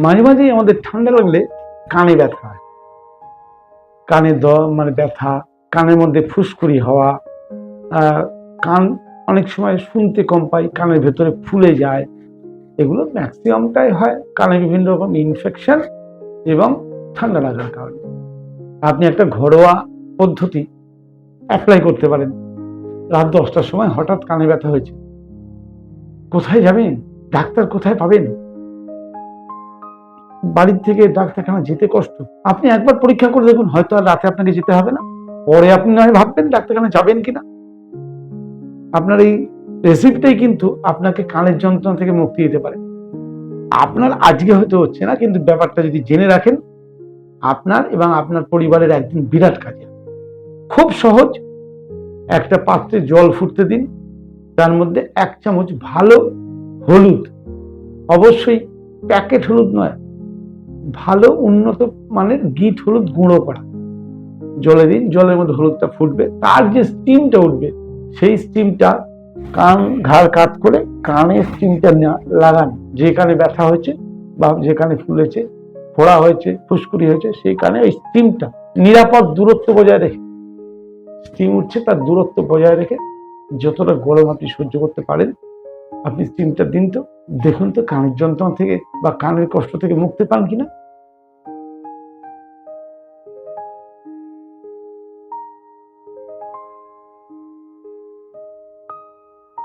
মাঝে মাঝেই আমাদের ঠান্ডা লাগলে কানে ব্যথা হয়। কানে দ মানে ব্যথা, কানের মধ্যে ফুসকুড়ি হওয়া কান অনেক সময় শুনতে কম পাই, কানের ভেতরে ফুলে যায়। এগুলো ম্যাক্সিমামটাই হয় কানে বিভিন্ন রকম ইনফেকশন এবং ঠান্ডা লাগার কারণে। আপনি একটা ঘরোয়া পদ্ধতি অ্যাপ্লাই করতে পারেন। রাত দশটার সময় হঠাৎ কানে ব্যথা হয়েছে। কোথায় যাবেন? ডাক্তার কোথায় পাবেন? বাড়ির থেকে ডাক্তারখানা যেতে কষ্ট? আপনি একবার পরীক্ষা করে দেখুন, হয়তো আর রাতে আপনাকে যেতে হবে না। পরে আপনি নয় ভাববেন ডাক্তারখানা যাবেন কিনা। আপনার এই রেসিপিটাই কিন্তু আপনাকে কানের যন্ত্রণা থেকে মুক্তি দিতে পারে। আপনার আজকে হয়তো হচ্ছে না, কিন্তু ব্যাপারটা যদি জেনে রাখেন, আপনার এবং আপনার পরিবারের একদিন বিরাট কাজে খুব সহজ, একটা পাত্রে জল ফুটতে দিন, তার মধ্যে এক চামচ ভালো হলুদ। অবশ্যই প্যাকেট হলুদ নয় ভালো উন্নত মানের গিট হলুদ গুঁড়ো করা। জলে দিন, জলের মধ্যে হলুদটা ফুটবে, তার যে স্টিমটা উঠবে, সেই স্টিমটা কান ঘাড় কাত করে কানে স্টিমটা লাগান। যে কানে ব্যথা হয়েছে বা যে কানে ফুলেছে ফোড়া হয়েছে, ফুসকুড়ি হয়েছে সেই কানে ওই স্টিমটা নিরাপদ দূরত্ব বজায় রেখে স্টিম উঠছে তার দূরত্ব বজায় রেখে যতটা গরম আপনি সহ্য করতে পারেন আপনি তিনটা দিন তো। দেখুন তো কানের যন্ত্রণা থেকে বা কানের কষ্ট থেকে মুক্তি পান কিনা।